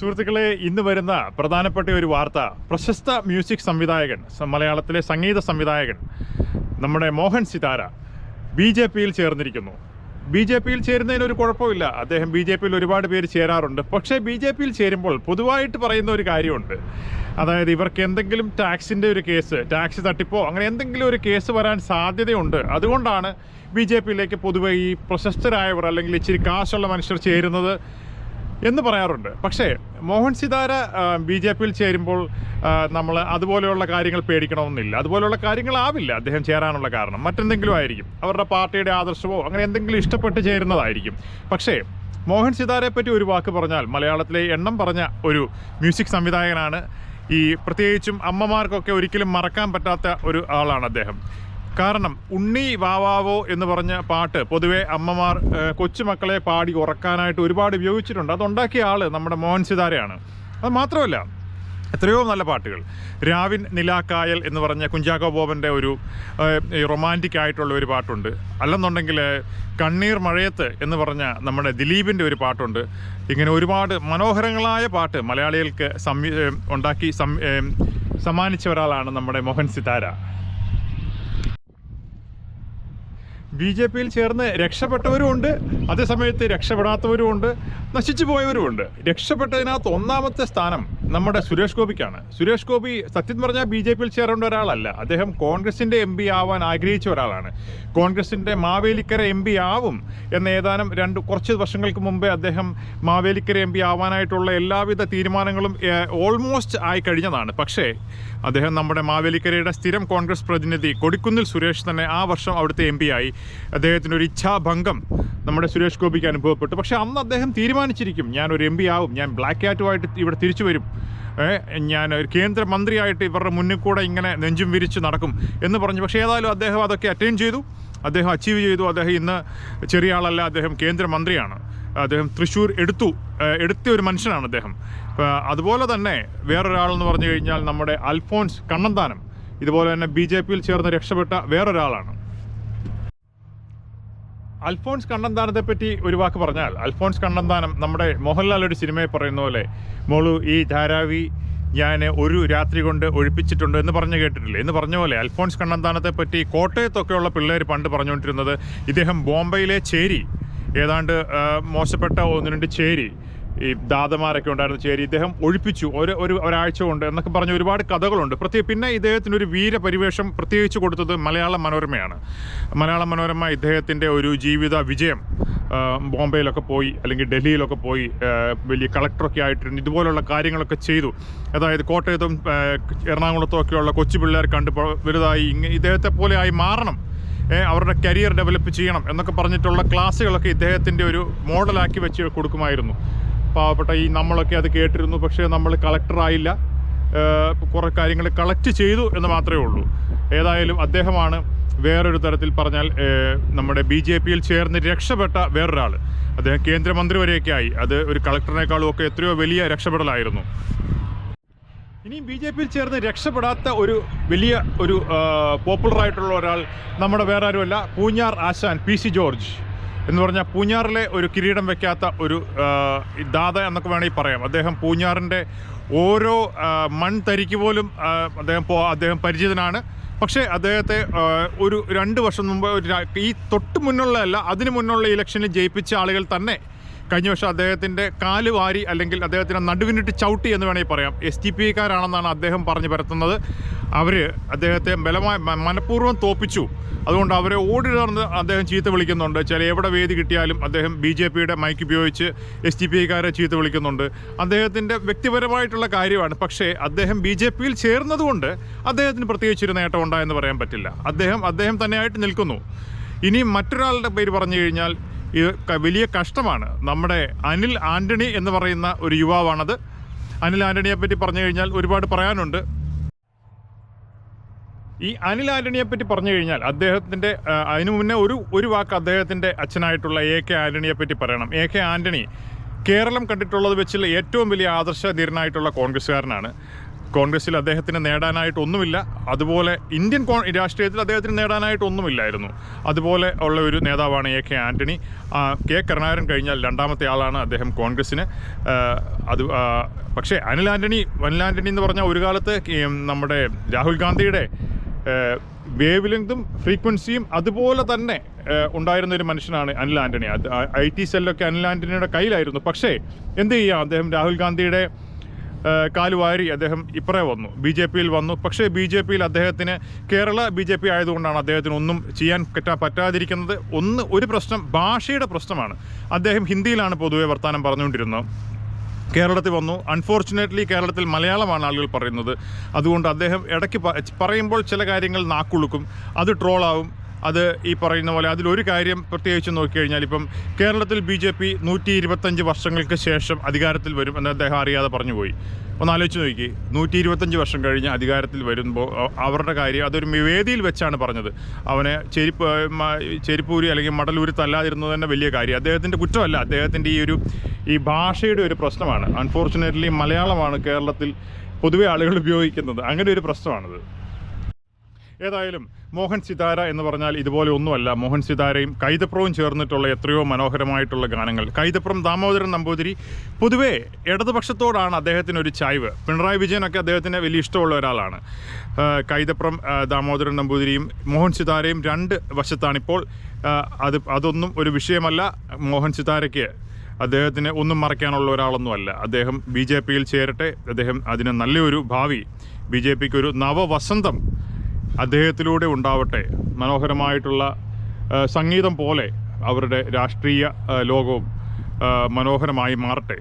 സുഹൃത്തുക്കളെ ഇന്ന് വരുന്ന പ്രധാനപ്പെട്ട ഒരു വാർത്ത. പ്രശസ്ത മ്യൂസിക് സംവിധായകൻ മലയാളത്തിലെ സംഗീത സംവിധായകൻ നമ്മുടെ മോഹൻ സിതാര ബി ജെ പിയിൽ ചേർന്നിരിക്കുന്നു. ബി ജെ പിയിൽ ചേരുന്നതിന് ഒരു കുഴപ്പമില്ല. അദ്ദേഹം ബി ജെ പിയിൽ ഒരുപാട് പേര് ചേരാറുണ്ട്. പക്ഷേ ബി ജെ പിയിൽ ചേരുമ്പോൾ പൊതുവായിട്ട് പറയുന്ന ഒരു കാര്യമുണ്ട്. അതായത് ഇവർക്ക് എന്തെങ്കിലും ടാക്സിന്റെ ഒരു കേസ് ടാക്സ് തട്ടിപ്പോ അങ്ങനെ എന്തെങ്കിലും ഒരു കേസ് വരാൻ സാധ്യതയുണ്ട്. അതുകൊണ്ടാണ് ബി ജെ പിയിലേക്ക് പൊതുവെ ഈ പ്രശസ്തരായവർ അല്ലെങ്കിൽ ഇച്ചിരി കാശുള്ള മനുഷ്യർ ചേരുന്നത്. എന്ന് പറയാറുണ്ട്. പക്ഷേ മോഹൻ സിതാര ബി ജെ പിയിൽ ചേരുമ്പോൾ നമ്മൾ അതുപോലെയുള്ള കാര്യങ്ങൾ പേടിക്കണമെന്നില്ല. അതുപോലെയുള്ള കാര്യങ്ങളാവില്ല അദ്ദേഹം ചേരാനുള്ള കാരണം. മറ്റെന്തെങ്കിലും ആയിരിക്കും. അവരുടെ പാർട്ടിയുടെ ആദർശമോ അങ്ങനെ എന്തെങ്കിലും ഇഷ്ടപ്പെട്ട് ചേരുന്നതായിരിക്കും. പക്ഷേ മോഹൻ സിതാരയെ പറ്റി ഒരു വാക്ക് പറഞ്ഞാൽ മലയാളത്തിലെ എണ്ണം പറഞ്ഞ ഒരു മ്യൂസിക് സംവിധായകനാണ് ഈ പ്രത്യേകിച്ചും അമ്മമാർക്കൊക്കെ ഒരിക്കലും മറക്കാൻ പറ്റാത്ത ഒരു ആളാണ് അദ്ദേഹം. കാരണം ഉണ്ണി വാവാവോ എന്ന് പറഞ്ഞ പാട്ട് പൊതുവെ അമ്മമാർ കൊച്ചുമക്കളെ പാടി ഉറക്കാനായിട്ട് ഒരുപാട് ഉപയോഗിച്ചിട്ടുണ്ട്. അതുണ്ടാക്കിയ ആൾ നമ്മുടെ മോഹൻ സിതാരയാണ്. അത് മാത്രമല്ല എത്രയോ നല്ല പാട്ടുകൾ. രാവിൻ നിലാക്കായൽ എന്ന് പറഞ്ഞ കുഞ്ചാക്കോ ബോബന്റെ ഒരു റൊമാന്റിക് ആയിട്ടുള്ള ഒരു പാട്ടുണ്ട്. അല്ലെന്നുണ്ടെങ്കിൽ കണ്ണീർ മഴയത്ത് എന്ന് പറഞ്ഞ നമ്മുടെ ദിലീപിന്റെ ഒരു പാട്ടുണ്ട്. ഇങ്ങനെ ഒരുപാട് മനോഹരങ്ങളായ പാട്ട് മലയാളികൾക്ക് സംവി ഉണ്ടാക്കി സം സമ്മാനിച്ച ഒരാളാണ് നമ്മുടെ മോഹൻ സിതാര. ബി ജെ പിയിൽ ചേർന്ന് രക്ഷപ്പെട്ടവരുമുണ്ട് അതേസമയത്ത് രക്ഷപ്പെടാത്തവരുമുണ്ട് നശിച്ചു പോയവരുമുണ്ട് രക്ഷപ്പെട്ടതിനകത്ത് ഒന്നാമത്തെ സ്ഥാനം നമ്മുടെ സുരേഷ് ഗോപിക്കാണ്. സുരേഷ് ഗോപി സത്യം പറഞ്ഞാൽ ബി ജെ പിയിൽ ചേരേണ്ട ഒരാളല്ല. അദ്ദേഹം കോൺഗ്രസിന്റെ എം പി ആവാൻ ആഗ്രഹിച്ച ഒരാളാണ്. കോൺഗ്രസിന്റെ മാവേലിക്കര എം പി ആവും എന്ന ഏതാനും രണ്ട് കുറച്ച് വർഷങ്ങൾക്ക് മുമ്പേ അദ്ദേഹം മാവേലിക്കര എം പി ആവാനായിട്ടുള്ള എല്ലാവിധ തീരുമാനങ്ങളും ഓൾമോസ്റ്റ് ആയി കഴിഞ്ഞതാണ്. പക്ഷേ അദ്ദേഹം നമ്മുടെ മാവേലിക്കരയുടെ സ്ഥിരം കോൺഗ്രസ് പ്രതിനിധി കൊടിക്കുന്നിൽ സുരേഷ് തന്നെ ആ വർഷം അവിടുത്തെ എം ആയി. അദ്ദേഹത്തിന് ഒരു ഇച്ഛാഭംഗം നമ്മുടെ സുരേഷ് ഗോപിക്ക് അനുഭവപ്പെട്ടു. പക്ഷെ അന്ന് അദ്ദേഹം തീരുമാനിച്ചിരിക്കും ഞാൻ ഒരു എം പി ആവും ഞാൻ ബ്ലാക്ക് ക്യാറ്റുമായിട്ട് ഇവിടെ തിരിച്ചു വരും. ഞാൻ ഒരു കേന്ദ്രമന്ത്രിയായിട്ട് ഇവരുടെ മുന്നിൽ കൂടെ ഇങ്ങനെ നെഞ്ചും വിരിച്ച് നടക്കും എന്ന് പറഞ്ഞു. പക്ഷേ ഏതായാലും അദ്ദേഹം അതൊക്കെ അറ്റൈൻ ചെയ്തു. അദ്ദേഹം അച്ചീവ് ചെയ്തു. അദ്ദേഹം ഇന്ന് ചെറിയ ആളല്ല അദ്ദേഹം കേന്ദ്രമന്ത്രിയാണ് അദ്ദേഹം തൃശ്ശൂർ എടുത്തു. എടുത്ത ഒരു മനുഷ്യനാണ് അദ്ദേഹം. അതുപോലെ തന്നെ വേറൊരാളെന്ന് പറഞ്ഞു കഴിഞ്ഞാൽ നമ്മുടെ അൽഫോൺസ് കണ്ണന്താനം. ഇതുപോലെ തന്നെ ബി ജെ പിയിൽ ചേർന്ന് രക്ഷപ്പെട്ട വേറൊരാളാണ്. അൽഫോൺസ് കണ്ണന്താനത്തെ പറ്റി ഒരു വാക്ക് പറഞ്ഞാൽ അൽഫോൺസ് കണ്ണന്താനം നമ്മുടെ മോഹൻലാൽ ഒരു സിനിമയെ പറയുന്ന പോലെ മോളു ഈ ധാരാവി ഞാൻ ഒരു രാത്രി കൊണ്ട് ഒഴിപ്പിച്ചിട്ടുണ്ട് എന്ന് പറഞ്ഞു കേട്ടിട്ടില്ല? എന്ന് പറഞ്ഞ പോലെ അൽഫോൺസ് കണ്ണന്താനത്തെ പറ്റി കോട്ടയത്തൊക്കെയുള്ള പിള്ളേർ പണ്ട് പറഞ്ഞുകൊണ്ടിരുന്നത് ഇദ്ദേഹം ബോംബെയിലെ ചേരി ഏതാണ്ട് മോശപ്പെട്ട ഒന്ന് രണ്ട് ചേരി ഈ ദാദമാരൊക്കെ ഉണ്ടായിരുന്ന ചേരി ഇദ്ദേഹം ഒഴിപ്പിച്ചു. ഒരു ഒരു ഒരാഴ്ച കൊണ്ട് എന്നൊക്കെ പറഞ്ഞ ഒരുപാട് കഥകളുണ്ട്. പ്രത്യേക പിന്നെ ഇദ്ദേഹത്തിന് ഒരു വീരപരിവേഷം പ്രത്യേകിച്ച് കൊടുത്തത് മലയാള മനോരമയാണ്. മലയാള മനോരമ ഇദ്ദേഹത്തിന്റെ ഒരു ജീവിത വിജയം ബോംബെയിലൊക്കെ പോയി അല്ലെങ്കിൽ ഡൽഹിയിലൊക്കെ പോയി വലിയ കളക്ടറൊക്കെ ആയിട്ടുണ്ട് ഇതുപോലുള്ള കാര്യങ്ങളൊക്കെ ചെയ്തു. അതായത് കോട്ടയത്തും എറണാകുളത്തും ഒക്കെയുള്ള കൊച്ചു പിള്ളേർ കണ്ട് വലുതായി ഇദ്ദേഹത്തെ പോലെ ആയി മാറണം. അവരുടെ കരിയർ ഡെവലപ്പ് ചെയ്യണം എന്നൊക്കെ പറഞ്ഞിട്ടുള്ള ക്ലാസ്സുകളൊക്കെ ഇദ്ദേഹത്തിന്റെ ഒരു മോഡലാക്കി വെച്ച് കൊടുക്കുമായിരുന്നു. പാവപ്പെട്ട ഈ നമ്മളൊക്കെ അത് കേട്ടിരുന്നു പക്ഷേ നമ്മൾ കളക്ടറായില്ല കുറേ കാര്യങ്ങൾ കളക്ട് ചെയ്തു എന്ന് മാത്രമേ ഉള്ളൂ. ഏതായാലും അദ്ദേഹമാണ് വേറൊരു തരത്തിൽ പറഞ്ഞാൽ നമ്മുടെ ബി ജെ പിയിൽ ചേർന്ന് രക്ഷപ്പെട്ട വേറൊരാൾ അദ്ദേഹം കേന്ദ്രമന്ത്രി വരെയൊക്കെ ആയി അത് ഒരു കളക്ടറിനേക്കാളും ഒക്കെ എത്രയോ വലിയ രക്ഷപ്പെടലായിരുന്നു. ഇനിയും ബി ജെ പിയിൽ ചേർന്ന് രക്ഷപ്പെടാത്ത ഒരു വലിയ ഒരു പോപ്പുലറായിട്ടുള്ള ഒരാൾ നമ്മുടെ വേറെ ആരുമല്ല പൂഞ്ഞാർ ആശാൻ പി സി ജോർജ്. എന്ന് പറഞ്ഞാൽ പൂഞ്ഞാറിലെ ഒരു കിരീടം വയ്ക്കാത്ത ഒരു ദാത എന്നൊക്കെ വേണമെങ്കിൽ പറയാം. അദ്ദേഹം പൂഞ്ഞാറിന്റെ ഓരോ മൺതരിക്ക് പോലും അദ്ദേഹം പോ അദ്ദേഹം പരിചിതനാണ്. പക്ഷേ അദ്ദേഹത്തെ ഒരു രണ്ട് വർഷം മുമ്പ് ഈ തൊട്ട് മുന്നുള്ളതല്ല അതിന് മുന്നുള്ള ഇലക്ഷനിൽ ജയിപ്പിച്ച ആളുകൾ തന്നെ കഴിഞ്ഞ വർഷം അദ്ദേഹത്തിന്റെ കാൽ വാരി അല്ലെങ്കിൽ അദ്ദേഹത്തിന്റെ നടുവിനിട്ട് ചവിട്ടി എന്ന് വേണമെങ്കിൽ പറയാം. എസ് ടി പി കാരാണെന്നാണ് അദ്ദേഹം പറഞ്ഞു പരത്തുന്നത്. അവർ അദ്ദേഹത്തെ ബലമായി മനഃപൂർവം തോപ്പിച്ചു. അതുകൊണ്ട് അവരെ ഓടി നടന്ന് അദ്ദേഹം ചീത്ത വിളിക്കുന്നുണ്ട്. ചില എവിടെ വേദി കിട്ടിയാലും അദ്ദേഹം ബി ജെ പിയുടെ മൈക്ക് ഉപയോഗിച്ച് എസ് ടി പി ഐക്കാരെ ചീത്ത വിളിക്കുന്നുണ്ട്. അദ്ദേഹത്തിന്റെ വ്യക്തിപരമായിട്ടുള്ള കാര്യമാണ്. പക്ഷേ അദ്ദേഹം ബി ജെ പിയിൽ ചേർന്നതുകൊണ്ട് അദ്ദേഹത്തിന് പ്രത്യേകിച്ചൊരു നേട്ടം ഉണ്ടായെന്ന് പറയാൻ പറ്റില്ല. അദ്ദേഹം അദ്ദേഹം തന്നെയായിട്ട് നിൽക്കുന്നു. ഇനി മറ്റൊരാളുടെ പേര് പറഞ്ഞു കഴിഞ്ഞാൽ ഇത് വലിയ കഷ്ടമാണ്. നമ്മുടെ അനിൽ ആന്റണി എന്ന് പറയുന്ന ഒരു യുവാവാണത്. അനിൽ ആന്റണിയെ പറ്റി പറഞ്ഞു കഴിഞ്ഞാൽ ഒരുപാട് പറയാനുണ്ട്. ഈ അനിൽ ആന്റണിയെ പറ്റി പറഞ്ഞു കഴിഞ്ഞാൽ അദ്ദേഹത്തിന്റെ അതിനു മുന്നേ ഒരു ഒരു വാക്ക് അദ്ദേഹത്തിന്റെ അച്ഛനായിട്ടുള്ള എ കെ ആന്റണിയെ പറ്റി പറയണം. എ കെ ആന്റണി കേരളം കണ്ടിട്ടുള്ളത് വെച്ചുള്ള ഏറ്റവും വലിയ ആദർശധീരനായിട്ടുള്ള കോൺഗ്രസ്സുകാരനാണ്. കോൺഗ്രസിൽ അദ്ദേഹത്തിന് നേടാനായിട്ടൊന്നുമില്ല. അതുപോലെ ഇന്ത്യൻ രാഷ്ട്രീയത്തിൽ അദ്ദേഹത്തിന് നേടാനായിട്ടൊന്നുമില്ലായിരുന്നു. അതുപോലെ ഉള്ള ഒരു നേതാവാണ് A K Antony K Karunakaran കഴിഞ്ഞാൽ രണ്ടാമത്തെ ആളാണ് അദ്ദേഹം കോൺഗ്രസ്സിന്. അത് പക്ഷേ അനിൽ ആന്റണി അനിൽ ആന്റണി എന്ന് പറഞ്ഞാൽ ഒരു കാലത്ത് നമ്മുടെ രാഹുൽ ഗാന്ധിയുടെ വേവ് ലെങ്തും ഫ്രീക്വൻസിയും അതുപോലെ തന്നെ ഉണ്ടായിരുന്ന ഒരു മനുഷ്യനാണ് അനിൽ ആന്റണി ഐ ടി സെല്ലൊക്കെ അനിൽ ആന്റണിയുടെ കയ്യിലായിരുന്നു. പക്ഷേ എന്ത് ചെയ്യാം? അദ്ദേഹം രാഹുൽ ഗാന്ധിയുടെ കാലുവാരി അദ്ദേഹം ഇപ്പറേ വന്നു. ബി ജെ പിയിൽ വന്നു. പക്ഷേ ബി ജെ പിയിൽ അദ്ദേഹത്തിന് കേരള ബി ജെ പി ആയതുകൊണ്ടാണ് അദ്ദേഹത്തിന് ഒന്നും ചെയ്യാൻ പറ്റാ പറ്റാതിരിക്കുന്നത്. ഒന്ന് ഒരു പ്രശ്നം ഭാഷയുടെ പ്രശ്നമാണ്. അദ്ദേഹം ഹിന്ദിയിലാണ് പൊതുവെ വർത്തമാനം പറഞ്ഞുകൊണ്ടിരുന്നത്. കേരളത്തിൽ വന്നു. അൺഫോർച്ചുനേറ്റ്ലി കേരളത്തിൽ മലയാളമാണ് ആളുകൾ പറയുന്നത്. അതുകൊണ്ട് അദ്ദേഹം ഇടയ്ക്ക് പറയുമ്പോൾ ചില കാര്യങ്ങൾ നാക്കുളുക്കും. അത് ട്രോളാവും. അത് ഈ പറയുന്ന പോലെ അതിലൊരു കാര്യം പ്രത്യേകിച്ച് നോക്കിക്കഴിഞ്ഞാൽ ഇപ്പം കേരളത്തിൽ ബി ജെ പി നൂറ്റി ഇരുപത്തഞ്ച് വർഷങ്ങൾക്ക് ശേഷം അധികാരത്തിൽ വരും എന്ന് അദ്ദേഹം അറിയാതെ പറഞ്ഞു പോയി. ഒന്ന് ആലോചിച്ച് നോക്കി. നൂറ്റി ഇരുപത്തഞ്ച് വർഷം കഴിഞ്ഞ് അധികാരത്തിൽ വരുമ്പോൾ അവരുടെ കാര്യം അതൊരു വേദിയിൽ വെച്ചാണ് പറഞ്ഞത്. അവനെ ചെരിപ്പ് ചെരിപ്പൂരി അല്ലെങ്കിൽ മടലൂരി തല്ലാതിരുന്നത് തന്നെ വലിയ കാര്യം. അദ്ദേഹത്തിന്റെ കുറ്റമല്ല. അദ്ദേഹത്തിന്റെ ഈ ഒരു ഈ ഭാഷയുടെ ഒരു പ്രശ്നമാണ്. അൺഫോർച്ചുനേറ്റ്ലി മലയാളമാണ് കേരളത്തിൽ പൊതുവെ ആളുകൾ ഉപയോഗിക്കുന്നത്. അങ്ങനെ ഒരു പ്രശ്നമാണിത്. ഏതായാലും മോഹൻ സിതാര എന്ന് പറഞ്ഞാൽ ഇതുപോലെ ഒന്നുമല്ല. മോഹൻ സിതാരയും കൈതപ്രവും ചേർന്നിട്ടുള്ള എത്രയോ മനോഹരമായിട്ടുള്ള ഗാനങ്ങൾ. കൈതപ്രം ദാമോദരൻ നമ്പൂതിരി പൊതുവേ ഇടതുപക്ഷത്തോടാണ് അദ്ദേഹത്തിന് ഒരു ചായ്വ്. പിണറായി വിജയനൊക്കെ അദ്ദേഹത്തിന് വലിയ ഇഷ്ടമുള്ള ഒരാളാണ്. കൈതപ്രം ദാമോദരൻ നമ്പൂതിരിയും മോഹൻ സിതാരയും രണ്ട് വശത്താണിപ്പോൾ. അത് അതൊന്നും ഒരു വിഷയമല്ല. മോഹൻ സിതാരയ്ക്ക് അദ്ദേഹത്തിന് ഒന്നും മറയ്ക്കാനുള്ള ഒരാളൊന്നുമല്ല. അദ്ദേഹം ബി ജെ പിയിൽ ചേരട്ടെ. അദ്ദേഹം അതിന് നല്ലൊരു ഭാവി. ബി ജെ പിക്ക് ഒരു നവവസന്തം അദ്ദേഹത്തിലൂടെ ഉണ്ടാവട്ടെ. മനോഹരമായിട്ടുള്ള സംഗീതം പോലെ അവരുടെ രാഷ്ട്രീയ ലോകവും മനോഹരമായി മാറട്ടെ.